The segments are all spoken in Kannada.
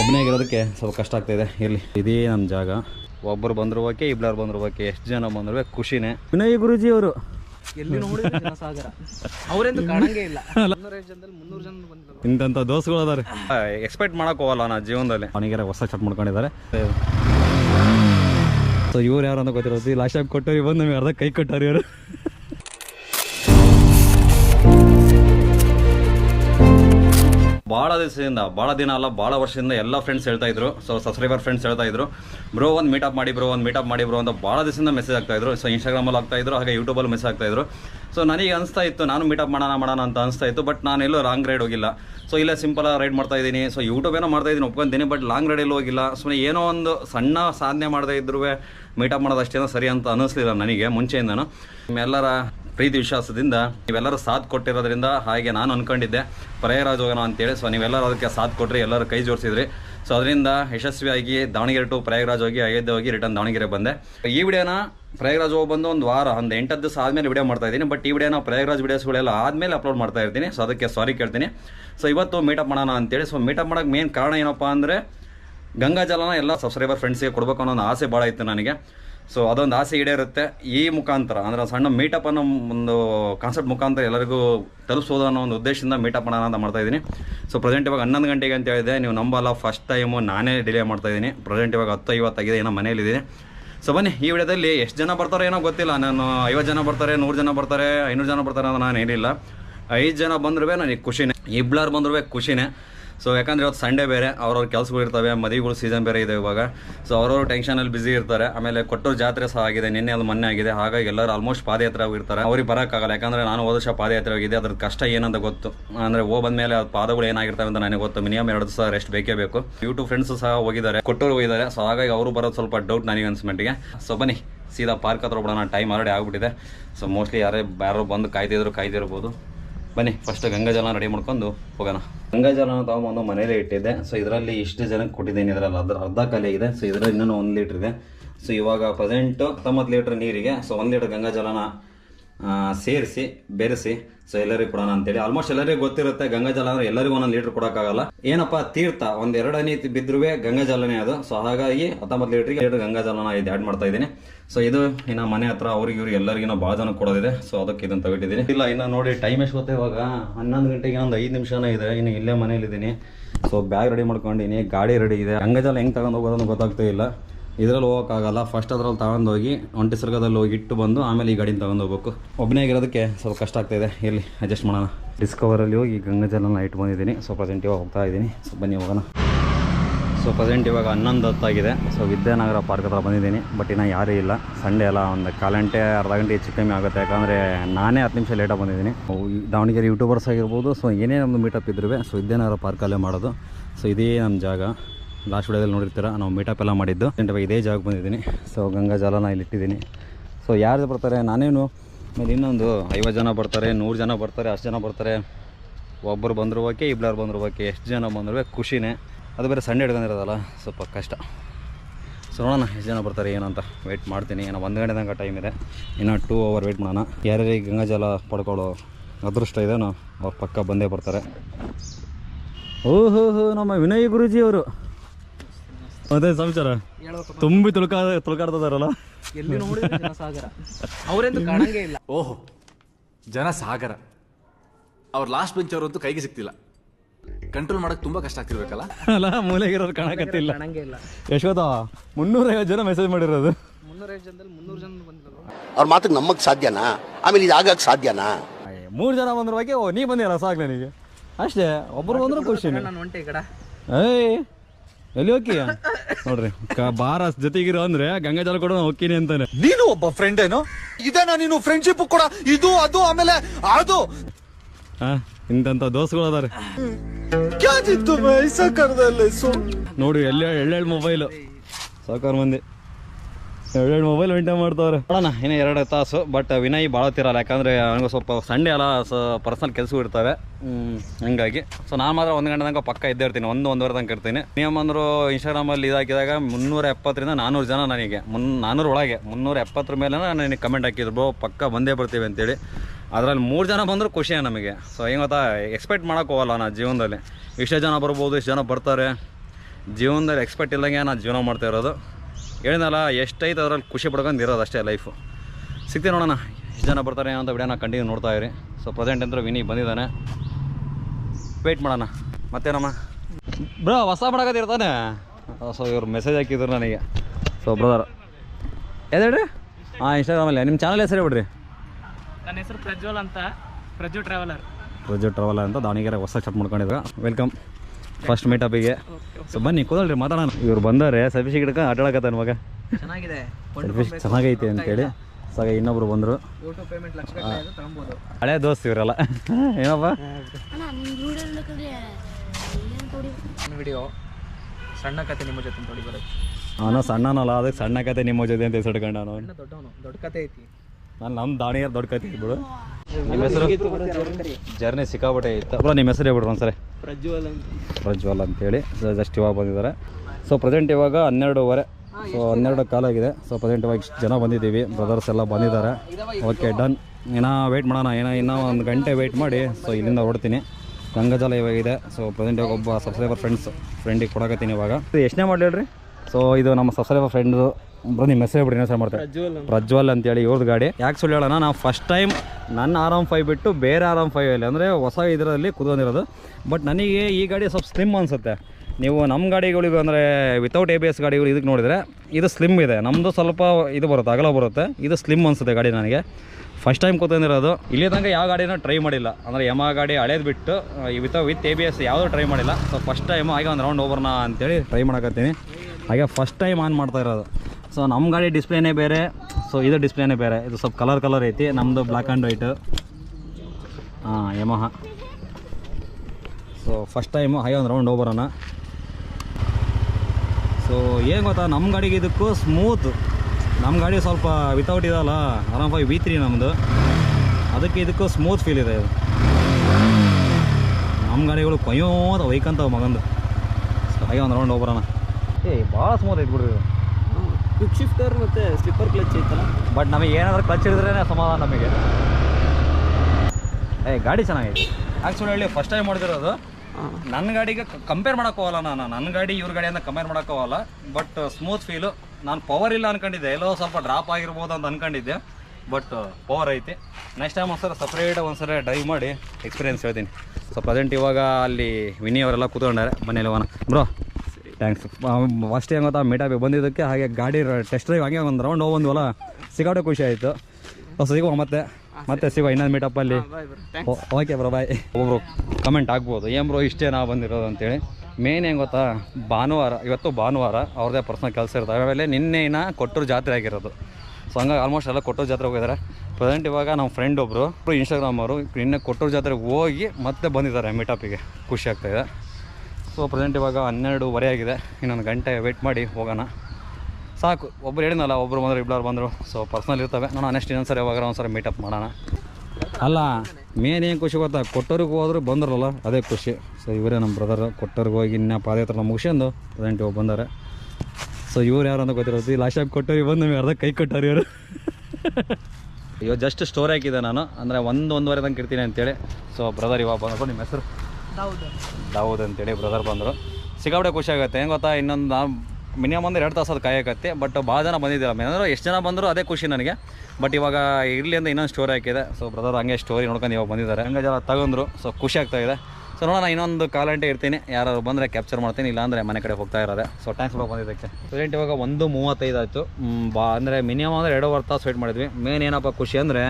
ಒಬ್ಬನೇ ಆಗಿರೋದಕ್ಕೆ ಸ್ವಲ್ಪ ಕಷ್ಟ ಆಗ್ತಾ ಇದೆ. ಇರಲಿ. ಇದೇ ನಮ್ಮ ಜಾಗ. ಒಬ್ಬರು ಬಂದ್ರು ಓಕೆ ಇಬ್ಬರು ಬಂದ್ರು ಓಕೆ ಎಷ್ಟು ಜನ ಬಂದ್ರು ಖುಷಿನೇ. ವಿನಯ್ ಗುರುಜಿ ಅವರು. ಎಲ್ಲಿ ಅವರೆಂದು ಕಾಣಂಗೇ ಇಲ್ಲ. ಮುನ್ನೂರು ಜನ ಇಂಥ ದೋಸ್ತುಗಳು ಅದಾರೆ. ಎಕ್ಸ್ಪೆಕ್ಟ್ ಮಾಡಕ್ ಹೋಗಲ್ಲ ನಾ ಜೀವನದಲ್ಲಿ. ಅವನಿಗೆ ಹೊಸ ಚಟ್ ಮಾಡ್ಕೊಂಡಿದ್ದಾರೆ. ಸೊ ಇವ್ರು ಯಾರು ಅಂತ ಗೊತ್ತಿರೋದು ಲಾಸ್ಟ್ ಟೈಮ್ ಕೊಟ್ಟೋರಿ ಬಂದು ನಮಗೆ ಅರ್ಧ ಕೈ ಕೊಟ್ಟಾರ ಇವರು. ಭಾಳ ದಿವಸದಿಂದ, ಭಾಳ ದಿನ ಅಲ್ಲ, ಭಾಳ ವರ್ಷದಿಂದ ಎಲ್ಲ ಫ್ರೆಂಡ್ಸ್ ಹೇಳ್ತಾ ಇದ್ರು. ಸೊ ಸಬ್ಸ್ಕ್ರೈಬರ್ ಫ್ರೆಂಡ್ಸ್ ಹೇಳ್ತಾ ಇದ್ರು. ಬ್ರೋ ಒಂದು ಮೀಟಪ್ ಮಾಡಿ ಬ್ರೋ ಒಂದು ಮೀಟಪ್ ಮಾಡಿ ಬ್ರೋ ಅಂತ ಭಾಳ ದಿವಸದಿಂದ ಮೆಸೇಜ್ ಆಗ್ತಾ ಇದ್ರು. ಸೊ ಇನ್ಸ್ಟಾಗ್ರಾಮಲ್ಲಿ ಆಗ್ತಾ ಇದ್ರು, ಹಾಗೆ ಯೂಟ್ಯೂಬಲ್ಲಿ ಮೆಸೇಜ್ ಆಗ್ತಾ ಇದ್ರು. ಸೊ ನನಗೆ ಅನಿಸ್ತಾ ಇತ್ತು, ನಾನು ಮೀಟಪ್ ಮಾಡೋಣ ಮಾಡೋಣ ಅಂತ ಅನಿಸ್ತಾ ಇತ್ತು ಬಟ್ ನಾನು ಎಲ್ಲೂ ಲಾಂಗ್ ರೈಡ್ ಹೋಗಿಲ್ಲ. ಸೊ ಇಲ್ಲೇ ಸಿಂಪಲ್ ರೈಡ್ ಮಾಡ್ತಾ ಇದ್ದೀನಿ. ಸೊ ಯೂಟ್ಯೂಬ್ ಏನೋ ಮಾಡ್ತಾ ಇದ್ದೀನಿ ಒಪ್ಕೊಂತೀನಿ ಬಟ್ ಲಾಂಗ್ ರೈಡ್ ಎಲ್ಲೂ ಹೋಗಿಲ್ಲ. ಸುಮ್ಮನೆ ಏನೋ ಒಂದು ಸಣ್ಣ ಸಾಧನೆ ಮಾಡದೇ ಇದ್ರೂ ಮೀಟಪ್ ಮಾಡೋದು ಅಷ್ಟೇನೋ ಸರಿ ಅಂತ ಅನ್ನಿಸ್ಲಿಲ್ಲ ನನಗೆ ಮುಂಚೆಯಿಂದನೂ. ನಿಮ್ಮೆಲ್ಲರ ಪ್ರೀತಿ ವಿಶ್ವಾಸದಿಂದ ನೀವೆಲ್ಲರೂ ಸಾಥ್ ಕೊಟ್ಟಿರೋದ್ರಿಂದ ಹಾಗೆ ನಾನು ಅನ್ಕೊಂಡಿದ್ದೆ. ಪ್ರಯಾಗರಾಜ್ ಹೋಗೋಣ ಅಂತೇಳಿ. ಸೊ ನೀವೆಲ್ಲರೂ ಅದಕ್ಕೆ ಸಾಥ್ ಕೊಟ್ಟರೆ ಎಲ್ಲರೂ ಕೈ ಜೋಡಿಸಿದ್ರಿ. ಸೊ ಅದರಿಂದ ಯಶಸ್ವಿಯಾಗಿ ದಾವಣಗೆರೆ ಟು ಪ್ರಯಾಗರಾಜ್ ಹೋಗಿ, ಅಯೋಧ್ಯೆ ಹೋಗಿ ರಿಟರ್ನ್ ದಾವಣಗೆರೆ ಬಂದೆ. ಈ ವಿಡಿಯೋನ ಪ್ರಯಾಗರಾಜ್ ಹೋಗಿ ಬಂದು ಒಂದು ವಾರ, ಒಂದು ಎಂಟತ್ತು ದಿವಸ ಆದಮೇಲೆ ವಿಡಿಯೋ ಮಾಡ್ತಾ ಇದ್ದೀನಿ. ಬಟ್ ಈ ವಿಡಿಯೋನ ಪ್ರಯಾಗರಾಜ್ ವಿಡಿಯೋಸ್ಗಳೆಲ್ಲ ಆದಮೇಲೆ ಅಪ್ಲೋಡ್ ಮಾಡ್ತಾ ಇರ್ತೀನಿ. ಸೊ ಅದಕ್ಕೆ ಸಾರಿ ಕೇಳ್ತೀನಿ. ಸೊ ಇವತ್ತು ಮೀಟಪ್ ಮಾಡೋಣ ಅಂತೇಳಿ. ಸೊ ಮೀಟಪ್ ಮಾಡೋಕ್ಕೆ ಮೇನ್ ಕಾರಣ ಏನಪ್ಪ ಅಂದರೆ ಗಂಗಾಜಲನ ಎಲ್ಲ ಸಬ್ಸ್ಕ್ರೈಬರ್ ಫ್ರೆಂಡ್ಸಿಗೆ ಕೊಡಬೇಕು ಅನ್ನೋ ಒಂದು ಆಸೆ ಭಾಳ ಇತ್ತು ನನಗೆ. ಸೊ ಅದೊಂದು ಆಸೆ ಈಡೇರುತ್ತೆ. ಈ ಮುಖಾಂತರ, ಅಂದರೆ ಸಣ್ಣ ಮೀಟಪ್ ಅನ್ನೋ ಒಂದು ಕಾನ್ಸೆಪ್ಟ್ ಮುಖಾಂತರ ಎಲ್ಲರಿಗೂ ತಲುಪಿಸೋದು ಅನ್ನೋ ಒಂದು ಉದ್ದೇಶದಿಂದ ಮೀಟಪ್ ಮಾಡೋಣ ಅಂತ ಮಾಡ್ತಾ ಇದ್ದೀನಿ. ಸೊ ಪ್ರೆಸೆಂಟ್ ಇವಾಗ ಹನ್ನೊಂದು ಗಂಟೆಗೆ ಅಂತ ಹೇಳಿದೆ ನೀವು ನಂಬಲ್ಲ ಫಸ್ಟ್ ಟೈಮು ನಾನೇ ಡಿಲೇ ಮಾಡ್ತಾ ಇದ್ದೀನಿ. ಪ್ರೆಸೆಂಟ್ ಇವಾಗ ಹತ್ತು ಐವತ್ತಾಗಿದೆ, ಏನೋ ಮನೇಲಿದ್ದೀನಿ ಸೊ ಬನ್ನಿ, ಈ ವಿಡಿಯೋದಲ್ಲಿ ಎಷ್ಟು ಜನ ಬರ್ತಾರೋ ಏನೋ ಗೊತ್ತಿಲ್ಲ. ನಾನು ಐವತ್ತು ಜನ ಬರ್ತಾರೆ, ನೂರು ಜನ ಬರ್ತಾರೆ, ಐನೂರು ಜನ ಬರ್ತಾರೆ ಅಂತ ನಾನು ಏನಿಲ್ಲ ಐದು ಜನ ಬಂದ್ರೂ ನನಗೆ ಖುಷಿನೇ. ಇಬ್ಲಾರು ಬಂದ್ರೂ ಖುಷಿನೇ. ಸೊ ಯಾಕಂದರೆ ಇವತ್ತು ಸಂಡೇ ಬೇರೆ, ಅವ್ರವ್ರ ಕೆಲಸಗಳು ಇರ್ತವೆ, ಮದುವೆಗಳು ಸೀಸನ್ ಬೇರೆ ಇದೆ ಇವಾಗ. ಸೊ ಅವ್ರವ್ರ ಟೆನ್ಷನಲ್ಲಿ ಬಿಸಿ ಇರ್ತಾರೆ. ಆಮೇಲೆ ಕೊಟ್ಟೂರು ಜಾತ್ರೆ ಸಹ ಆಗಿದೆ, ನಿನ್ನೆ ಅದು ಮೊನ್ನೆ ಆಗಿದೆ. ಹಾಗಾಗಿ ಎಲ್ಲರೂ ಆಲ್ಮೋಸ್ಟ್ ಪಾದಯಾತ್ರೆ ಹೋಗಿರ್ತಾರೆ ಅವ್ರಿಗೆ ಬರೋಕ್ಕಾಗಲ್ಲ ಯಾಕಂದರೆ ನಾನು ಹೋದ ವರ್ಷ ಪಾದಯಾತ್ರೆ ಹೋಗಿದೆ ಅದ್ರ ಕಷ್ಟ ಏನಂತ ಗೊತ್ತು. ಅಂದರೆ ಹೋಗಿ ಬಂದಮೇಲೆ ಅದು ಪಾದಗಳು ಏನಾಗಿರ್ತವೆ ಅಂತ ನನಗೆ ಗೊತ್ತು. ಮಿನಿಮಮ್ ಎರಡು ದಿವಸ ರೆಸ್ಟ್ ಬೇಕೇ ಬೇಕು. ಯೂಟ್ಯೂಬ್ ಫ್ರೆಂಡ್ಸ್ ಸಹ ಹೋಗಿದ್ದಾರೆ. ಕೊಟ್ಟೂರು ಹೋಗಿದ್ದಾರೆ. ಸೊ ಹಾಗಾಗಿ ಅವರು ಬರೋದು ಸ್ವಲ್ಪ ಡೌಟ್ ನನಗೆ ಅನ್ಸ್ಮೆಂಟಿಗೆ ಸೊ ಬನ್ನಿ. ಸೀದಾ ಪಾರ್ಕ್ ಹತ್ರ ಬಿಡೋಣ ಟೈಮ್ ಆಲ್ರೆಡಿ ಆಗಿಬಿಟ್ಟಿದೆ. ಸೊ ಮೋಸ್ಟ್ಲಿ ಯಾರೇ, ಯಾರೋ ಬಂದು ಕಾಯ್ದಿದ್ರು ಕಾಯ್ದಿರ್ಬೋದು ಬನ್ನಿ ಫಸ್ಟ್ ಗಂಗಾಜಲ ರೆಡಿ ಮಾಡ್ಕೊಂಡು ಹೋಗೋಣ. ಗಂಗಾಜಲನ ತಗೊಂಬಂದು ಮನೇಲಿ ಇಟ್ಟಿದ್ದೆ. ಸೊ ಇದರಲ್ಲಿ ಇಷ್ಟು ಜನಕ್ಕೆ ಕೊಟ್ಟಿದ್ದೀನಿ. ಇದರಲ್ಲಿ ಅದ್ರ ಅರ್ಧ ಖಾಲಿ ಇದೆ. ಸೊ ಇದರಲ್ಲಿ ಇನ್ನೂ ಒಂದು ಲೀಟ್ರ್ ಇದೆ. ಸೊ ಇವಾಗ ಪ್ರೆಸೆಂಟು ಹತ್ತೊಂಬತ್ತು ಲೀಟ್ರ್ ನೀರಿಗೆ. ಸೊ ಒಂದು ಲೀಟ್ರ್ ಗಂಗಾಜಲನ ಸೇರಿಸಿ, ಬೆರೆಸಿ, ಸೊ ಎಲ್ಲರಿಗೂ ಕೊಡೋಣ ಅಂತೇಳಿ. ಆಲ್ಮೋಸ್ಟ್ ಎಲ್ಲರಿಗೂ ಗೊತ್ತಿರುತ್ತೆ ಗಂಗಾಜಲ ಅಂದ್ರೆ ಎಲ್ಲರಿಗೂ ಒಂದೊಂದು ಲೀಟರ್ ಕೊಡೋಕ್ಕಾಗಲ್ಲ. ಏನಪ್ಪ, ತೀರ್ಥ, ಒಂದ್ ಎರಡು ಬಿದ್ದರೂ ಗಂಗಾಜಲನೇ ಅದು. ಸೊ ಹಾಗಾಗಿ ಹತ್ತೊಂಬತ್ತು ಲೀಟ್ರಿಗೆ ಲೀಟರ್ ಗಂಗಾಜಲನ ಇದು ಆ್ಯಡ್ ಮಾಡ್ತಾ ಇದ್ದೀನಿ. ಸೊ ಇದು ಇನ್ನು ಮನೆ ಹತ್ರ, ಅವ್ರಿಗೆ ಇವ್ರಿಗೆ ಎಲ್ಲರಿಗಿನ ಭಾಳ ಜನ ಕೊಡೋದಿದೆ. ಸೊ ಅದಕ್ಕೆ ಇದನ್ನು ತಗೊಟ್ಟಿದ್ದೀನಿ ಇಲ್ಲ, ಇನ್ನು ನೋಡಿ ಟೈಮ್ ಎಷ್ಟು ಗೊತ್ತಾ ಇವಾಗ? ಹನ್ನೊಂದು ಗಂಟೆಗೆ ಒಂದು ಐದು ನಿಮಿಷನೇ ಇದೆ. ಇನ್ನು ಇಲ್ಲೇ ಮನೇಲಿದ್ದೀನಿ ಸೊ ಬ್ಯಾಗ್ ರೆಡಿ ಮಾಡ್ಕೊಂಡಿನಿ, ಗಾಡಿ ರೆಡಿ ಇದೆ. ಗಂಗಾಜಲ ಹೆಂಗೆ ತಗೊಂಡು ಹೋಗೋದನ್ನು ಗೊತ್ತಾಗ್ತಾ ಇಲ್ಲ. ಇದ್ರಲ್ಲಿ ಹೋಗೋಕ್ಕಾಗಲ್ಲ. ಫಸ್ಟ್ ಅದ್ರಲ್ಲಿ ತಗೊಂಡೋಗಿ ಒಂಟಿ ಸರ್ಗದಲ್ಲಿ ಹೋಗಿ ಇಟ್ಟು ಬಂದು ಆಮೇಲೆ ಈ ಗಾಡಿನ ತಗೊಂಡು ಹೋಗ್ಬೇಕು. ಒಬ್ಬನೇ ಆಗಿರೋದಕ್ಕೆ ಸ್ವಲ್ಪ ಕಷ್ಟ ಆಗ್ತಾಯಿದೆ ಇಲ್ಲಿ ಅಡ್ಜಸ್ಟ್ ಮಾಡೋಣ. ಡಿಸ್ಕವರಲ್ಲಿ ಹೋಗಿ ಗಂಗಾಜಲನ ಇಟ್ಟು ಬಂದಿದ್ದೀನಿ. ಸೊ ಪ್ರೆಸೆಂಟ್ ಇವಾಗ ಹೋಗ್ತಾ ಇದ್ದೀನಿ. ಸೊ ಬನ್ನಿ, ಹೋಗೋಣ. ಸೊ ಪ್ರೆಸೆಂಟ್ ಇವಾಗ ಹನ್ನೊಂದು ಹೊತ್ತಾಗಿದೆ. ಸೊ ವಿದ್ಯಾನಗರ ಪಾರ್ಕ್ ಹತ್ರ ಬಂದಿದ್ದೀನಿ. ಬಟ್ ಇನ್ನೂ ಯಾರೂ ಇಲ್ಲ. ಸಂಡೇ ಅಲ್ಲ, ಒಂದು ಕಾಲು ಗಂಟೆ ಅರ್ಧ ಗಂಟೆ ಹೆಚ್ಚು ಕಮ್ಮಿ ಆಗುತ್ತೆ. ಯಾಕಂದರೆ ನಾನೇ ಹತ್ತು ನಿಮಿಷ ಲೇಟಾಗಿ ಬಂದಿದ್ದೀನಿ. ದಾವಣಗೆರೆ ಯೂಟ್ಯೂಬರ್ಸ್ ಆಗಿರ್ಬೋದು. ಸೊ ಏನೇ ನಮ್ಮದು ಮೀಟಪ್ ಇದ್ರೂ ಸೊ ವಿದ್ಯಾನಗರ ಪಾರ್ಕಲ್ಲೇ ಮಾಡೋದು. ಸೊ ಇದೇ ನಮ್ಮ ಜಾಗ. ಲಾಸ್ಟ್ ವಿಡಿಯೋದಲ್ಲಿ ನೋಡಿರ್ತೀರ, ನಾವು ಮೀಟಪ್ ಎಲ್ಲ ಮಾಡಿದ್ದು. ಎಂಟು ಇದೇ ಜಾಗಕ್ಕೆ ಬಂದಿದ್ದೀನಿ. ಸೊ ಗಂಗಾ ಜಲನ ಇಲ್ಲಿ ಇಟ್ಟಿದ್ದೀನಿ. ಸೊ ಯಾರು ಬರ್ತಾರೆ? ನಾನೇನು? ಆಮೇಲೆ ಇನ್ನೊಂದು, ಐವತ್ತು ಜನ ಬರ್ತಾರೆ, ನೂರು ಜನ ಬರ್ತಾರೆ, ಅಷ್ಟು ಜನ ಬರ್ತಾರೆ. ಒಬ್ಬರು ಬಂದರು ಓಕೆ ಇಬ್ಬರು ಬಂದರು ಓಕೆ ಎಷ್ಟು ಜನ ಬಂದರೂ ಖುಷಿನೇ. ಅದು ಬೇರೆ ಸಂಡೇ ಹಿಡ್ಕೊಂಡಿರೋದಲ್ಲ, ಸ್ವಲ್ಪ ಕಷ್ಟ. ಸೊ ನೋಡೋಣ, ಎಷ್ಟು ಜನ ಬರ್ತಾರೆ ಏನಂತ ವೆಯ್ಟ್ ಮಾಡ್ತೀನಿ. ಏನೋ ಒಂದು ಗಂಟೆ ತನಕ ಟೈಮ್ ಇದೆ. ಇನ್ನೂ ಟೂ ಅವರ್ ವೆಯ್ಟ್ ಮಾಡೋಣ. ಯಾರ್ಯಾರಿಗೆ ಗಂಗಾಜಲ ಪಡ್ಕೊಳ್ಳೋ ಅದೃಷ್ಟ ಇದೆನೋ ಅವ್ರು ಪಕ್ಕ ಬಂದೇ ಬರ್ತಾರೆ. ಓಹೋ ಹೋ ನಮ್ಮ ವಿನಯ್ ಗುರುಜಿ ಅವರು ಅದೇ ಸಮಾಚಾರ. ತುಂಬಿ ತುಳ್ಕಾ ತುಳ್ಕಾಡ್ತದಾರಲ್ಲ. ಎಲ್ಲಿ ನೋಡಿ ಜನಸಾಗರ. ಅವರೆಂದು ಕಾಣಂಗೇ ಇಲ್ಲ. ಓಹೋ ಜನ ಸಾಗರ ಅವ್ರ ಲಾಸ್ಟ್ ಬೆಂಚ್ ಅವರಂತೂ ಕೈಗೆ ಸಿಗ್ತಿಲ್ಲ ಕಂಟ್ರೋಲ್ ಮಾಡಕ್ ತುಂಬಾ ಕಷ್ಟ ಆಗ್ತಿರ್ಬೇಕಲ್ಲ? ಅಲ್ಲ ಮೂಲೆಗಿರೋರು ಕಾಣಕತ್ತಿಲ್ಲ. ಕಾಣಂಗೇ ಇಲ್ಲ. ಯಶೋದ ಮುನ್ನೂರೈವತ್ತು ಜನ ಮೆಸೇಜ್ ಮಾಡಿರೋದು. ಮುನ್ನೂರೈವತ್ತು ಜನದಲ್ಲಿ ಮುನ್ನೂರು ಜನ ಬಂದಿಲ್ಲ ಅವ್ರ ಮಾತಕ್ಕೆ ನಮಗೆ ಸಾಧ್ಯನಾ? ಆಮೇಲೆ ಇದು ಆಗಕ್ಕೆ ಸಾಧ್ಯನಾ? ಮೂರು ಜನ ಬಂದ್ರ ಬಗ್ಗೆ ಓ ನೀ ಬಂದಿರ ಸಾಕು ನನಗೆ ಅಷ್ಟೇ ಒಬ್ಬರು ಬಂದ್ರು ಖುಷಿ ನಾನು ಒಂಟೆ ಈ ಕಡೆ. ಏಯ್ ಎಲ್ಲಿ ಹೋಗ್ತೀಯ? ನೋಡ್ರಿ ಕ- ಬಾರ ಜೊತೆಗಿರೋ ಅಂದ್ರೆ ಗಂಗಾಜಲ ಕೂಡ ಹೋಗ್ತೀನಿ ಅಂತಾನೆ. ನೀನು ಒಬ್ಬ ಫ್ರೆಂಡ್ ಏನು? ಇದೇನಾ ನೀನು ಫ್ರೆಂಡ್ಶಿಪ್ ಕೂಡ? ಇದು ಅದು ಆಮೇಲೆ ಅದು? ಹಾ ಇಂಥ ದೋಸ್ತುಗಳು ಅದಾರೆ ನೋಡಿ ಎಲ್ಲ ಎಳ್ಳೆಳ್ ಮೊಬೈಲ್ ಸಾಕಾರ ಮಂದಿ. ಎರಡೆರಡು ಮೊಬೈಲ್ ಮೇಂಟೈನ್ ಮಾಡ್ತಾವ್ರೆ. ನೋಡೋಣ ಇನ್ನು ಎರಡು ತಾಸು ಬಟ್ ವಿನಯ್ ಭಾಳ ತಿರಲ್ಲ ಯಾಕಂದರೆ ನನಗೆ ಸ್ವಲ್ಪ ಸಂಡೇ ಅಲ್ಲ ಸ ಪರ್ಸನಲ್ ಕೆಲಸಗಳು ಇರ್ತವೆ. ಹಂಗಾಗಿ ಸೊ ನಾನು ಮಾತ್ರ ಒಂದು ಗಂಟೆ ತನಕ ಪಕ್ಕ ಇದ್ದೇ ಇರ್ತೀನಿ ಒಂದು ಒಂದುವರೆ ತನಕ ಇರ್ತೀನಿ. ನಿಯಮ ಅಂದರು ಇನ್ಸ್ಟಾಗ್ರಾಮಲ್ಲಿ ಇದಾಕಿದಾಗ ಮುನ್ನೂರ ಎಪ್ಪತ್ತರಿಂದ ನಾನ್ನೂರು ಜನ ನನಗೆ. ಮುನ್ ನಾನ್ನೂರು ಒಳಗೆ ಮುನ್ನೂರ ಎಪ್ಪತ್ತರ ಮೇಲೆ ನನಗೆ ಕಮೆಂಟ್ ಹಾಕಿದ್ರು ಬೋ ಪಕ್ಕ ಬಂದೇ ಬರ್ತೀವಿ ಅಂತೇಳಿ. ಅದರಲ್ಲಿ ಮೂರು ಜನ ಬಂದರೂ ಖುಷಿಯೇ ನಮಗೆ. ಸೊ ಹೆಂಗೆ ಗೊತ್ತಾ ಎಕ್ಸ್ಪೆಕ್ಟ್ ಮಾಡೋಕೆ ಹೋಗಲ್ಲ ನಾ ಜೀವನದಲ್ಲಿ. ಇಷ್ಟೇ ಜನ ಬರ್ಬೋದು ಇಷ್ಟು ಜನ ಬರ್ತಾರೆ. ಜೀವನದಲ್ಲಿ ಎಕ್ಸ್ಪೆಕ್ಟ್ ಇಲ್ಲಂಗೆ ನಾನು ಜೀವನ ಮಾಡ್ತಾ ಇರೋದು. ಹೇಳಿದ್ನಲ್ಲ ಎಷ್ಟೈತೆ ಅದರಲ್ಲಿ ಖುಷಿ ಪಡ್ಕೊಂಡು ಇರೋದು ಅಷ್ಟೇ ಲೈಫು ಸಿಗ್ತೀವಿ ನೋಡೋಣ ಎಷ್ಟು ಜನ ಬರ್ತಾರೆ ಅಂತ ವಿಡಿಯೋನ ಕಂಟಿನ್ಯೂ ನೋಡ್ತಾ ಇರಿ. ಸೊ ಪ್ರೆಸೆಂಟ್ ಅಂದ್ರೆ ವಿನಿ ಬಂದಿದ್ದಾನೆ. ವೆಯ್ಟ್ ಮಾಡೋಣ ಮತ್ತೇನಮ್ಮ? ಬ್ರೋ ಹೊಸ ಮಾಡಕತ್ತಿರ್ತಾನೆ ಸೊ ಇವ್ರು ಮೆಸೇಜ್ ಹಾಕಿದ್ರು ನನಗೆ. ಸೊ ಬ್ರದರ್ ಹೇಳ್ರಿ ಹಾಂ ಇನ್ಸ್ಟಾಗ್ರಾಮಲ್ಲಿ ನಿಮ್ಮ ಚಾನಲ್ ಹೆಸರು ಬಿಡ್ರಿ ನನ್ನ ಹೆಸರು ಪ್ರಜ್ವಲ್ ಅಂತ. ಪ್ರಜ್ವಲ್ ಟ್ರಾವೆಲರ್ ಪ್ರಜ್ವಲ್ ಟ್ರಾವೆಲರ್ ಅಂತ ದಾವಣಗೆರೆ ಹೊಸ ಚಟ್ ಮಾಡ್ಕೊಂಡಿದ್ರು. ವೆಲ್ಕಮ್ ಫಸ್ಟ್ ಮೀಟಪಿಗೆ ಸೊ ಬನ್ನಿ ಕೂದಲ್ರಿ ಮಾತಾಡೋಣ. ಇವ್ರು ಬಂದಾರೆ ಸೆಲ್ಫಿ ಗಿಡಕ ಆಟಾಡಕತ್ತಾನ ಮಗ ಚೆನ್ನಾಗಿದೆ. ಸೆಲ್ಫಿ ಚೆನ್ನಾಗೈತೆ ಅಂತೇಳಿ. ಹೇಳಿ ಹಾಗೆ ಇನ್ನೊಬ್ರು ಬಂದರು. ಹಳೆ ದೋಸ್ತ್ ಇವರೆಲ್ಲ. ಏನಪ್ಪ? ವಿಡಿಯೋ ಸಣ್ಣ ಕತೆ ನಿಮ್ಮ ಜೊತೆ ತೊಡಿ ಬರುತ್ತೆ ಅವನು ಸಣ್ಣನಲ್ಲ ಅದಕ್ಕೆ ಸಣ್ಣ ಕತೆ ನಿಮ್ಮ ಜೊತೆ ಅಂತ ಹೆಸರು ಅವನು. ದೊಡ್ಡವನು ದೊಡ್ಡ ಕತೆ ಐತಿ. ನಾನು ನಮ್ಮ ದಾವಣಗೆರೆ ದೊಡ್ಡ ಕತೆ ಬಿಡು ನಿಮ್ಮ ಹೆಸರು? ಜರ್ನಿ ಸಿಕ್ಕಾಪಟ್ಟೆ ಇತ್ತು. ನಿಮ್ಮ ಹೆಸರು ಹೇಳ್ಬಿಡ್ರಿ ಒಂದ್ಸರಿ. ಪ್ರಜ್ವಲ್ ಅಂತ. ಪ್ರಜ್ವಲ್ ಅಂತೇಳಿ. ಸೊ ಜಸ್ಟ್ ಇವಾಗ ಬಂದಿದ್ದಾರೆ. ಸೊ ಪ್ರೆಸೆಂಟ್ ಇವಾಗ ಹನ್ನೆರಡುವರೆ. ಸೊ ಹನ್ನೆರಡು ಕಾಲಾಗಿದೆ ಸೊ ಪ್ರೆಸೆಂಟ್ ಇವಾಗ ಇಷ್ಟು ಜನ ಬಂದಿದ್ದೀವಿ. ಬ್ರದರ್ಸ್ ಎಲ್ಲ ಬಂದಿದ್ದಾರೆ. ಓಕೆ ಡನ್ ಇನ್ನೂ ವೆಯ್ಟ್ ಮಾಡೋಣ. ಏನೋ ಇನ್ನೂ ಒಂದು ಗಂಟೆ ವೆಯ್ಟ್ ಮಾಡಿ. ಸೊ ಇಲ್ಲಿಂದ ಹೊಡ್ತೀನಿ ಗಂಗಾಜಲ ಇವಾಗಿದೆ ಸೊ ಪ್ರೆಸೆಂಟ್ ಇವಾಗ ಒಬ್ಬ ಸಬ್ಸ್ಕ್ರೈಬರ್ ಫ್ರೆಂಡ್ಸ್ ಫ್ರೆಂಡಿಗೆ ಕೊಡಕತ್ತೀನಿ ಇವಾಗ. ಎಷ್ಟನೇ ಮಾಡಲಿ ಹೇಳ್ರಿ? ಸೊ ಇದು ನಮ್ಮ ಸಬ್ಸ್ಕ್ರೈಬರ್ ಫ್ರೆಂಡು ಬ್ರೋ ಮೆಸೇಜ್ ಬಿಡಿ ಸರ್ ಮಾಡ್ತಾರೆ ಪ್ರಜ್ವಲ್ ಅಂತ. ಪ್ರಜ್ವಲ್ ಅಂತೇಳಿ ಇವ್ರದ್ದು ಗಾಡಿ. ಯಾಕೆ ಸುಳ್ಳು ಹೇಳೋಣ ನಾವು ಫಸ್ಟ್ ಟೈಮ್ ನನ್ನ ಆರ್ ಆಮ್ ಫೈವ್ ಬಿಟ್ಟು ಬೇರೆ ಆರ್ ಫೈವ್ ಅಲ್ಲಿ ಅಂದರೆ ಹೊಸ ಇದರಲ್ಲಿ ಕುದೊಂದಿರೋದು ಬಟ್ ನನಗೆ ಈ ಗಾಡಿ ಸ್ವಲ್ಪ ಸ್ಲಿಮ್ ಅನಿಸುತ್ತೆ. ನೀವು ನಮ್ಮ ಗಾಡಿಗಳಿಗೂ ಅಂದರೆ ವಿತೌಟ್ ಎ ಬಿ ಎಸ್ ಗಾಡಿಗಳು ಇದಕ್ಕೆ ನೋಡಿದರೆ ಇದು ಸ್ಲಿಮ್ ಇದೆ. ನಮ್ಮದು ಸ್ವಲ್ಪ ಇದು ಬರುತ್ತೆ ಅಗಲ ಬರುತ್ತೆ. ಇದು ಸ್ಲಿಮ್ ಅನಿಸುತ್ತೆ ಗಾಡಿ ನನಗೆ. ಫಸ್ಟ್ ಟೈಮ್ ಕೂತಂದಿರೋದು ಇಲ್ಲಿ ತನಕ ಯಾವ ಗಾಡಿನ ಟ್ರೈ ಮಾಡಿಲ್ಲ. ಅಂದರೆ ಯಮ ಗಾಡಿ ಹಳೇದು ಬಿಟ್ಟು with with A B S ಯಾವುದೂ ಟ್ರೈ ಮಾಡಿಲ್ಲ. ಸೊ ಫಸ್ಟ್ ಟೈಮ್ ಹಾಗೆ ಒಂದು ರೌಂಡ್ ಓವರ್ನ ಅಂತೇಳಿ ಟ್ರೈ ಮಾಡಕತ್ತೀನಿ. ಹಾಗೆ ಫಸ್ಟ್ ಟೈಮ್ ಆನ್ ಮಾಡ್ತಾ ಇರೋದು. ಸೊ ನಮ್ಮ ಗಾಡಿ ಡಿಸ್ಪ್ಲೇನೇ ಬೇರೆ. ಸೊ ಇದು ಡಿಸ್ಪ್ಲೇನೇ ಬೇರೆ. ಇದು ಸ್ವಲ್ಪ ಕಲರ್ ಕಲರ್ ಐತಿ. ನಮ್ಮದು ಬ್ಲ್ಯಾಕ್ ಆ್ಯಂಡ್ ವೈಟು ಹಾಂ ಯಮಹ ಸೊ ಫಸ್ಟ್ ಟೈಮು ಹೈ ಒಂದು ರೌಂಡ್ ಹೋಗ್ಬರೋಣ. ಸೊ ಏನು ಗೊತ್ತಾ? ನಮ್ಮ ಗಾಡಿಗೆ ಇದಕ್ಕೂ ಸ್ಮೂತ್ ನಮ್ಮ ಗಾಡಿ ಸ್ವಲ್ಪ ವಿತೌಟ್ ಇದಲ್ಲ. ಆರಾಮ್ ಫೈ ವಿ ತ್ರೀ ನಮ್ಮದು ಅದಕ್ಕೆ ಇದಕ್ಕೂ ಸ್ಮೂತ್ ಫೀಲ್ ಇದೆ ಇದು. ನಮ್ಮ ಗಾಡಿಗಳು ಕೊಯ್ಯೋದ ವೈಕಂತ ಮಗಂದು. ಸೊ ಹೈ ಒಂದು ರೌಂಡ್ ಹೋಗ್ಬರೋಣ. ಏ, ಭಾಳ ಸ್ಮೂತ್ ಐತೆ ಬಿಡ್ರಿ ಇದು. ಕ್ವಿಕ್ ಶಿಫ್ಟರ್ ಮತ್ತೆ ಸ್ಲಿಪ್ಪರ್ ಕ್ಲಚ್ ಐತಲ್ಲ? ಬಟ್ ನಮಗೆ ಏನಾದರೂ ಕ್ಲಚ್ ಹಿಡಿದ್ರೇ ಸಮಾಧಾನ ನಮಗೆ. ಏ ಗಾಡಿ ಚೆನ್ನಾಗಿದೆ. ಆ್ಯಕ್ಚುಲಿ ಹೇಳಿ ಫಸ್ಟ್ ಟೈಮ್ ಮಾಡಿದಿರೋದು ನನ್ನ ಗಾಡಿಗೆ ಕಂಪೇರ್ ಹೋಗಲ್ಲ ನಾನು. ನನ್ನ ಗಾಡಿ ಇವ್ರ ಗಾಡಿಯಿಂದ ಕಂಪೇರ್ ಹೋಗಲ್ಲ. ಬಟ್ ಸ್ಮೂತ್ ಫೀಲು ನಾನು ಪವರ್ ಇಲ್ಲ ಅನ್ಕೊಂಡಿದ್ದೆ. ಎಲ್ಲೋ ಸ್ವಲ್ಪ ಡ್ರಾಪ್ ಆಗಿರ್ಬೋದು ಅಂತ ಅನ್ಕೊಂಡಿದ್ದೆ. ಬಟ್ ಪವರ್ ಐತಿ. ನೆಕ್ಸ್ಟ್ ಟೈಮ್ ಒಂದ್ಸಲ ಸಪ್ರೇಟ್ ಒಂದ್ಸಲ ಡ್ರೈವ್ ಮಾಡಿ. ಎಕ್ಸ್ಪೀರಿಯನ್ಸ್ ಹೇಳ್ತೀನಿ. ಸೊ ಪ್ರೆಸೆಂಟ್ ಇವಾಗ ಅಲ್ಲಿ ವಿನಿ ಅವರೆಲ್ಲ ಕೂತ್ಕೊಂಡಾರೆ. ಮನೇಲಿ ಹೋಗೋಣ. ಬ್ರೋ. ಥ್ಯಾಂಕ್ಸ್ ಫಸ್ಟ್ ಏನು ಗೊತ್ತಾ ಮೀಟಾಗಿ ಬಂದಿದ್ದಕ್ಕೆ ಹಾಗೆ ಗಾಡಿ ಟೆಸ್ಟ್ ಡ್ರೈವ್ ಹಾಗೆ ಒಂದು ರೌಂಡ್ ಹೋಗ್ಬಂದ್ವಲ್ಲ ಸಿಗಾಡೆ ಖುಷಿ ಆಯಿತು. ಸಿಗುವ ಮತ್ತೆ. ಮತ್ತೆ ಸಿಗುವ ಇನ್ನೊಂದು ಮೀಟಪ್ಪಲ್ಲಿ ಓಕೆ ಬ್ರೋ ಬಾಯ್ ಒಬ್ಬರು ಕಮೆಂಟ್ ಆಗ್ಬೋದು ಏನು ಬ್ರೋ ಇಷ್ಟೇ ನಾವು ಬಂದಿರೋದು ಅಂತೇಳಿ. ಮೇನ್ ಏನು ಗೊತ್ತಾ ಭಾನುವಾರ ಇವತ್ತು ಭಾನುವಾರ ಅವ್ರದ್ದೇ ಪರ್ಸ್ನಲ್ ಕೆಲಸ ಇರ್ತವೆ ಆಮೇಲೆ ನಿನ್ನೆನ ಕೊಟ್ಟರು ಜಾತ್ರೆ ಆಗಿರೋದು. ಸೊ ಹಂಗಾಗಿ ಆಲ್ಮೋಸ್ಟ್ ಎಲ್ಲ ಕೊಟ್ಟರು ಜಾತ್ರೆ ಹೋಗಿದ್ದಾರೆ. ಪ್ರೆಸೆಂಟ್ ಇವಾಗ ನಮ್ಮ ಫ್ರೆಂಡ್ ಒಬ್ಬರು ಇನ್ಸ್ಟಾಗ್ರಾಮ್ ಅವರು ನಿನ್ನೆ ಕೊಟ್ಟರು ಜಾತ್ರೆಗೆ ಹೋಗಿ ಮತ್ತೆ ಬಂದಿದ್ದಾರೆ ಮೀಟಪ್ಪಿಗೆ ಖುಷಿ ಆಗ್ತಾಯಿದೆ ಸೊ ಪ್ರೆಸೆಂಟ್ ಇವಾಗ ಹನ್ನೆರಡುವರೆ ಆಗಿದೆ. ಇನ್ನೊಂದು ಗಂಟೆ ವೆಯ್ಟ್ ಮಾಡಿ ಹೋಗೋಣ. ಸಾಕು. ಒಬ್ರು ಹೇಳಿದ್ನಲ್ಲ, ಒಬ್ರು ಬಂದರು ಇಬ್ಬರು ಬಂದರು. ಸೊ ಪರ್ಸ್ನಲ್ ಇರ್ತವೆ. ನಾನು ನೆಕ್ಸ್ಟ್ ಇನ್ನೊಂದ್ಸರಿ ಯಾವಾಗ ಒಂದ್ಸರಿ ಮೀಟಪ್ ಮಾಡೋಣ. ಅಲ್ಲ ಮೇನ್ ಏನು ಖುಷಿ ಗೊತ್ತಾ? ಕೊಟ್ಟೋರಿಗೆ ಹೋದ್ರು, ಬಂದ್ರಲ್ಲ, ಅದೇ ಖುಷಿ. ಸೊ ಇವರೇ ನಮ್ಮ ಬ್ರದರ್ ಕೊಟ್ಟೋರಿಗೆ ಹೋಗಿ ಇನ್ನು ಪಾದಯಾತ್ರೆ ಮುಗಿಸ್ಕೊಂಡು ಪ್ರೆಸೆಂಟ್ ಇವಾಗ ಬಂದಾರೆ. ಸೊ ಇವ್ರು ಯಾರು ಅಂತ ಗೊತ್ತಿರೋದು ಲಾಸ್ಟ್ ಟೈಮ್ ಕೊಟ್ಟೋರಿಗೆ ಬಂದು ನಮಗೆ ಅರ್ಧ ಕೈ ಕೊಟ್ಟವ್ರು ಇವರು. ಇವಾಗ ಜಸ್ಟ್ ಸ್ಟೋರಿ ಹಾಕಿದ್ದೆ ನಾನು. ಅಂದರೆ ಒಂದು ಒಂದುವರೆ ತನಕ ಇರ್ತೀನಿ ಅಂತೇಳಿ. ಸೊ ಬ್ರದರ್ ಇವಾಗ ಬಂದ್ರು ನಿಮ್ಮ ಹೆಸರು? ದಾವೂದ್ ಅಂತೇಳಿ ಬ್ರದರ್ ಬಂದರು. ಸಿಗಾಬಿಡೆ ಖುಷಿ ಆಗುತ್ತೆ. ಹೆಂಗೆ ಗೊತ್ತಾ? ಇನ್ನೊಂದು ಮಿನಿಮಮ್ ಒಂದು ಎರಡು ತಾಸು ಅದು ಕಾಯಕತ್ತೆ ಬಟ್ ಭಾಳ ಜನ ಬಂದಿದ್ದಿಲ್ಲ. ಅಂದರೆ ಎಷ್ಟು ಜನ ಬಂದರೂ ಅದೇ ಖುಷಿ ನನಗೆ. ಬಟ್ ಇವಾಗ ಇರಲಿ ಇನ್ನೊಂದು ಸ್ಟೋರಿ ಹಾಕಿದೆ. ಸೊ ಬ್ರದರ್ ಹಂಗೆ ಸ್ಟೋರಿ ನೋಡ್ಕೊಂಡು ಇವಾಗ ಬಂದಿದ್ದಾರೆ. ಹಂಗೆ ಜನ ತಗೊಂಡ್ರು. ಸೊ ಖುಷಿ ಆಗ್ತಾ ಇದೆ. ಸೊ ನೋಡೋಣ, ಇನ್ನೊಂದು ಕಾಲಂಟೆ ಇರ್ತೀನಿ. ಯಾರು ಬಂದರೆ ಕ್ಯಾಪ್ಚರ್ ಮಾಡ್ತೀನಿ, ಇಲ್ಲಾಂದರೆ ಮನೆ ಕಡೆ ಹೋಗ್ತಾ ಇರೋದೆ. ಸೊ ಟ್ಯಾಂಕ್ಸ್ ಬ್ರೋ ಬಂದಿದ್ದಕ್ಕೆ ಪ್ರೆಸೆಂಟ್ ಇವಾಗ ಒಂದು ಮೂವತ್ತೈದು ಆಯಿತು. ಬಾ, ಅಂದರೆ ಮಿನಿಮಮ್ ಅಂದರೆ ಎರಡೂವರೆ ತಾಸು ವೇಟ್ ಮಾಡಿದ್ವಿ. ಮೇನ್ ಏನಪ್ಪ ಖುಷಿ ಅಂದರೆ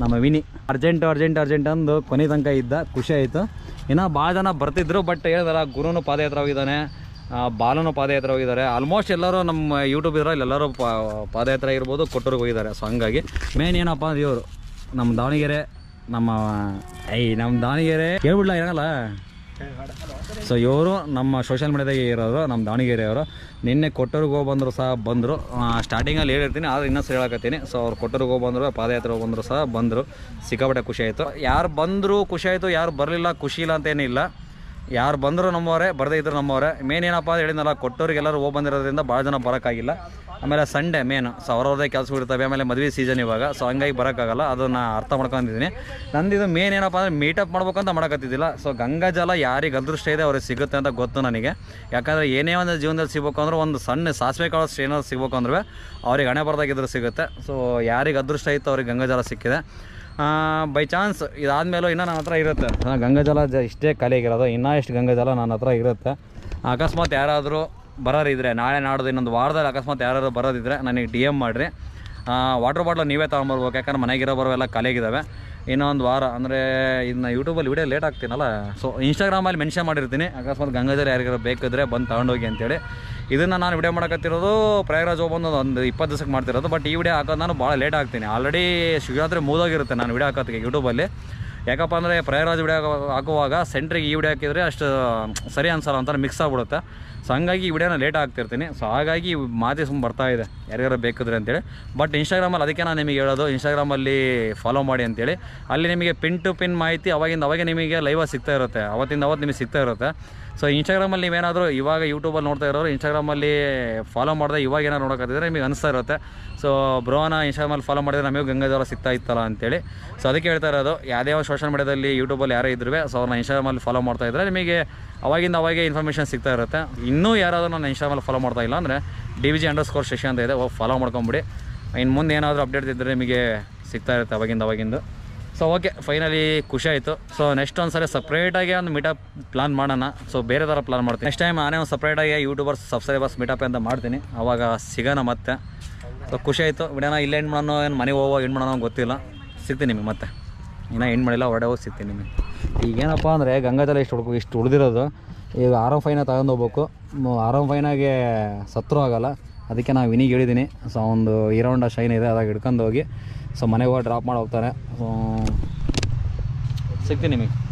ನಮ್ಮ ವಿನಿ. ಅರ್ಜೆಂಟ್ ಅರ್ಜೆಂಟ್ ಅರ್ಜೆಂಟ್ ಅಂದು ಕೊನೆ ತನಕ ಇದ್ದ. ಖುಷಿ ಆಯಿತು. ಇನ್ನೂ ಭಾಳ ಜನ ಬರ್ತಿದ್ರು ಬಟ್ ಹೇಳಿದಾರ, ಗುರುನು ಪಾದಯಾತ್ರೆ ಹೋಗಿದ್ದಾನೆ. ಬಾಲನು ಪಾದಯಾತ್ರೆ ಹೋಗಿದ್ದಾರೆ. ಆಲ್ಮೋಸ್ಟ್ ಎಲ್ಲರೂ ನಮ್ಮ ಯೂಟ್ಯೂಬ್ ಇದ್ರೆ ಎಲ್ಲರೂ ಪಾದಯಾತ್ರೆ ಇರ್ಬೋದು ಕೊಟ್ಟೂರಿಗೆ ಹೋಗಿದ್ದಾರೆ. ಸೊ ಹಂಗಾಗಿ ಮೇನ್ ಏನಪ್ಪ ಅಂದ್ರೆ ಇವರು, ನಮ್ಮ ದಾವಣಗೆರೆ ನಮ್ಮ ಐ ನಮ್ಮ ದಾವಣಗೆರೆ. ಕೇಳ್ಬಿಡ್ಲ ಏನಲ್ಲ ಸೊ ಇವರು ನಮ್ಮ ಸೋಷಿಯಲ್ ಮೀಡಿಯಾದಾಗೆ ಇರೋರು, ನಮ್ಮ ದಾವಣಗೆರೆಯವರು ನಿನ್ನೆ ಕೊಟ್ಟರಿಗೆ ಹೋಗಿ ಬಂದರು ಸಹ ಬಂದರು. ಸ್ಟಾರ್ಟಿಂಗಲ್ಲಿ ಹೇಳಿರ್ತೀನಿ, ಆದರೆ ಇನ್ನೂ ಸರಿ ಹೇಳಕತ್ತೀನಿ ಸೊ ಅವ್ರು ಕೊಟ್ಟರಿಗೆ ಹೋಗಿ ಬಂದರು, ಪಾದಯಾತ್ರೆ ಹೋಗಿ ಬಂದರು ಸಹ ಬಂದರು. ಸಿಕ್ಕಾಪಟ್ಟೆ ಖುಷಿ ಆಯಿತು. ಯಾರು ಬಂದರೂ ಖುಷಿ ಆಯಿತು, ಯಾರು ಬರಲಿಲ್ಲ ಖುಷಿ ಇಲ್ಲ ಅಂತೇನಿಲ್ಲ ಯಾರು ಬಂದರೂ ನಮ್ಮವರೇ, ಬರದೇ ಇದ್ರು ನಮ್ಮವರೇ. ಮೇನ್ ಏನಪ್ಪ ಅಂತ ಹೇಳಿದ್ನಲ್ಲ ಕೊಟ್ಟೋರಿಗೆ ಎಲ್ಲರೂ ಹೋಗಿ ಬಂದಿರೋದ್ರಿಂದ ಭಾಳ ಜನ ಬರೋಕ್ಕಾಗಿಲ್ಲ. ಆಮೇಲೆ ಸಂಡೇ ಮೇನ್ ಕೆಲಸ ಇರ್ತವೆ. ಆಮೇಲೆ ಮದುವೆ ಸೀಸನ್ ಇವಾಗ. ಸೊ ಹಂಗಾಗಿ ಬರೋಕ್ಕಾಗಲ್ಲ. ಅದನ್ನು ಅರ್ಥ ಮಾಡ್ಕೊಂಡಿದ್ದೀನಿ. ನಂದಿದು ಮೇನ್ ಏನಪ್ಪ ಅಂದರೆ ಮೀಟಪ್ ಮಾಡ್ಬೇಕಂತ ಮಾಡೋಕತ್ತಿದ್ದಿಲ್ಲ. ಸೊ ಗಂಗಾಜಲ ಯಾರಿಗೆ ಅದೃಷ್ಟ ಇದೆ ಅವ್ರಿಗೆ ಸಿಗುತ್ತೆ ಅಂತ ಗೊತ್ತು ನನಗೆ. ಯಾಕಂದರೆ ಏನೇ ಒಂದು ಜೀವನದಲ್ಲಿ ಸಿಗಬೇಕು ಅಂದ್ರೆ ಒಂದು ಸಣ್ಣ ಸಾಸಿವೆ ಕಾಳಷ್ಟು ಏನಾದ್ರು ಸಿಗಬೇಕು ಅಂದ್ರೆ ಅವ್ರಿಗೆ ಹಣೆ ಬರ್ದಾಗಿದ್ರೆ ಸಿಗುತ್ತೆ. ಸೊ ಯಾರಿಗೆ ಅದೃಷ್ಟ ಇತ್ತು ಅವ್ರಿಗೆ ಗಂಗಾಜಲ ಸಿಕ್ಕಿದೆ. ಬೈ ಚಾನ್ಸ್ ಇದಾದಮೇಲೂ ಇನ್ನೂ ನನ್ನ ಹತ್ರ ಇರುತ್ತೆ. ಗಂಗಾಜಲ ಜ ಇಷ್ಟೇ ಖಾಲಿಯಾಗಿರೋದು ಇನ್ನೂ ಎಷ್ಟು ಗಂಗಾಜಲ ನನ್ನ ಹತ್ರ ಇರುತ್ತೆ. ಅಕಸ್ಮಾತ್ ಯಾರಾದರೂ ಬರೋರಿದ್ರೆ ನಾಳೆ ನಾಡ್ದು ಇನ್ನೊಂದು ವಾರದಲ್ಲಿ ಅಕಸ್ಮಾತ್ ಯಾರಾದರೂ ಬರೋದಿದ್ರೆ ನನಗೆ ಡಿ ಎಂ ಮಾಡಿರಿ. ವಾಟ್ರ್ ಬಾಟ್ಲು ನೀವೇ ತೊಗೊಂಬರ್ಬೇಕು ಯಾಕಂದ್ರೆ ಮನೆಗಿರೋ ಬರೋವೆಲ್ಲ ಖಾಲಿಯಾಗಿದ್ದಾವೆ ಇನ್ನೊಂದು ವಾರ, ಅಂದರೆ ಇನ್ನು ಯೂಟ್ಯೂಬಲ್ಲಿ ವಿಡಿಯೋ ಲೇಟ್ ಆಗ್ತೀನಲ್ಲ? ಸೊ ಇನ್ಸ್ಟಾಗ್ರಾಮಲ್ಲಿ ಮೆನ್ಷನ್ ಮಾಡಿರ್ತೀನಿ. ಅಕಸ್ಮಾತ್ ಗಂಗಾಜಲ ಯಾರಿಗಾರು ಬೇಕಿದ್ರೆ ಬಂದು ತಗೊಂಡೋಗಿ ಅಂತೇಳಿ. ಇದನ್ನು ನಾನು ವಿಡಿಯೋ ಮಾಡಕತ್ತಿರೋದು ಪ್ರಯಾಗರಾಜ್ ಹೋಗ್ಬಂದು ಒಂದು ಇಪ್ಪತ್ತು ದಿವಸಕ್ಕೆ ಮಾಡ್ತಿರೋದು ಬಟ್ ಈ ವಿಡಿಯೋ ಹಾಕೋದು ನಾನು ಭಾಳ ಲೇಟ್ ಆಗ್ತೀನಿ. ಆಲ್ರೆಡಿ ಶಿವರಾತ್ರಿ ಮೂದಾಗಿರುತ್ತೆ ನಾನು ವಿಡಿಯೋ ಹಾಕೋದಕ್ಕೆ ಯೂಟ್ಯೂಬಲ್ಲಿ ಯಾಕಪ್ಪ ಅಂದರೆ ಪ್ರಯಾಗರಾಜ್ ವಿಡಿಯೋ ಹಾಕುವಾಗ ಸೆಂಟ್ರಿಗೆ ಈ ವಿಡಿಯೋ ಹಾಕಿದರೆ ಅಷ್ಟು ಸರಿ ಅನ್ಸಲ್ಲ ಅಂತಾರೆ ಮಿಕ್ಸ್ ಆಗ್ಬಿಡುತ್ತೆ. ಸೊ ಹಂಗಾಗಿ ಈ ವಿಡಿಯೋನ ಲೇಟ್ ಆಗ್ತಿರ್ತೀನಿ. ಸೊ ಹಾಗಾಗಿ ಮಾತೆ ಸುಮ್ಮನೆ ಬರ್ತಾ ಇದೆ. ಯಾರ್ಯಾರು ಬೇಕಿದ್ರೆ ಅಂತೇಳಿ. ಬಟ್ ಇನ್ಸ್ಟಾಗ್ರಾಮಲ್ಲಿ ಅದಕ್ಕೆ ನಾನು ನಿಮಗೆ ಹೇಳೋದು ಇನ್ಸ್ಟಾಗ್ರಾಮಲ್ಲಿ ಫಾಲೋ ಮಾಡಿ ಅಂತೇಳಿ. ಅಲ್ಲಿ ನಿಮಗೆ ಪಿನ್ ಟು ಪಿನ್ ಮಾಹಿತಿ ಅವಾಗಿಂದ ಅವಾಗೆ ನಿಮಗೆ ಲೈವಾಗಿ ಸಿಗ್ತಾ ಇರುತ್ತೆ. ಅವತ್ತಿಂದ ಅವತ್ತು ನಿಮಗೆ ಸಿಗ್ತಾ ಇರುತ್ತೆ. ಸೊ ಇನ್ಸ್ಟಾಗ್ರಾಮಲ್ಲಿ ನೀವೇನಾದರೂ ಇವಾಗ ಯೂಟ್ಯೂಬಲ್ಲಿ ನೋಡ್ತಾ ಇರೋರು ಇನ್ಸ್ಟಾಗ್ರಾಮಲ್ಲಿ ಫಾಲೋ ಮಾಡಿದೆ ಇವಾಗ ಏನಾದ್ರು ನೋಡೋಕ್ಕಾಗಿದ್ರೆ ನಿಮಗೆ ಅನಿಸ್ತಾ ಇರುತ್ತೆ. ಸೊ ಬ್ರೋನ ಇನ್ಸ್ಟಾಗ್ರಾಮಲ್ಲಿ ಫಾಲೋ ಮಾಡಿದ್ರೆ ನಮಗೆ ಗಂಗಾಧರ ಸಿಗ್ತಾ ಇತ್ತಲ್ಲ ಅಂತೇಳಿ. ಸೊ ಅದಕ್ಕೆ ಹೇಳ್ತಾ ಇರೋದು ಒಂದು ಸೋಷಲ್ ಮೀಡಿಯಾದಲ್ಲಿ ಯೂಟ್ಯೂಬಲ್ಲಿ ಯಾರೇ ಇದ್ರೂ ಸೊ ಅವ್ರನ್ನ ಇನ್ಸ್ಟಾಗ್ರಾಮಲ್ಲಿ ಫಾಲೋ ಮಾಡ್ತಾ ಇದ್ದರೆ ನಿಮಗೆ ಅವಾಗಿಂದ ಅವಾಗೆ ಇನ್ಫಾರ್ಮೇಷನ್ ಸಿಗ್ತಾ ಇರುತ್ತೆ. ಇನ್ನೂ ಯಾರಾದರೂ ನನ್ನ ಇನ್ಸ್ಟಾಗ್ರಾಮಲ್ಲಿ ಫಾಲೋ ಮಾಡ್ತಾ ಇಲ್ಲ ಅಂದರೆ D V G underscore Shashi ಅಂತ ಇದೆ ಹೋಗಿ ಫಾಲೋ ಮಾಡ್ಕೊಂಬಿಡಿ. ಇನ್ನು ಮುಂದೆ ಏನಾದರೂ ಅಪ್ಡೇಟ್ ಇದ್ದರೆ ನಿಮಗೆ ಸಿಗ್ತಾ ಇರುತ್ತೆ ಅವಾಗಿಂದ ಅವಾಗಿಂದು. ಸೊ ಓಕೆ ಫೈನಲಿ ಖುಷಿ ಆಯಿತು. ಸೊ ನೆಕ್ಸ್ಟ್ ಒಂದು ಸರಿ ಸಪ್ರೇಟಾಗಿ ಒಂದು ಮೀಟಪ್ ಪ್ಲಾನ್ ಮಾಡೋಣ. ಸೊ ಬೇರೆ ಥರ ಪ್ಲಾನ್ ಮಾಡ್ತೀನಿ. ನೆಕ್ಸ್ಟ್ ಟೈಮ್ ನಾನೇ ಒಂದು ಸಪ್ರೇಟಾಗಿ ಯೂಟ್ಯೂಬರ್ಸ್ ಸಬ್ಸ್ಕ್ರೈಬರ್ಸ್ ಮೀಟಪ್ ಅಂತ ಮಾಡ್ತೀನಿ. ಅವಾಗ ಸಿಗೋಣ ಮತ್ತೆ. ಸೊ ಖುಷಿ ಆಯಿತು. ಬಿಡೋಣ ಇಲ್ಲ ಏನು ಮಾಡೋಣ, ಏನು ಮನೆಗೆ ಹೋಗೋ ಏನು ಮಾಡೋಣ ಗೊತ್ತಿಲ್ಲ. ಸಿಗ್ತೀನಿ ನಿಮಗೆ ಮತ್ತೆ. ಇನ್ನೂ ಏನು ಮಾಡಿಲ್ಲ, ಹೊರಡೆ ಹೋಗಿ ಸಿಗ್ತೀನಿ ನಿಮಗೆ. ಈಗೇನಪ್ಪ ಅಂದರೆ ಗಂಗಾಜಲ ಇಷ್ಟು ಹುಡುಕು ಇಷ್ಟು ಉಳಿದಿರೋದು. ಈಗ ಆರಾಮ್ ಫೈನ ತಗೊಂಡು ಹೋಗ್ಬೇಕು. ಆರ್ ಆರಾಮ್ ಫೈನಾಗೆ ಸತ್ರು ಆಗೋಲ್ಲ. ಅದಕ್ಕೆ ನಾವು ವಿನಿಗೆ ಹೇಳಿದ್ದೀನಿ ಸೊ, ಒಂದು ಹೀರೋಂಡ ಶೈನ್ ಇದೆ, ಅದಾಗ ಹಿಡ್ಕೊಂಡು ಹೋಗಿ. ಸೊ, ಮನೆಗೆ ಹೋಗಿ ಡ್ರಾಪ್ ಮಾಡಿ ಹೋಗ್ತಾರೆ. ಸೊ, ಸಿಗ್ತೀನಿ ನಿಮಗೆ.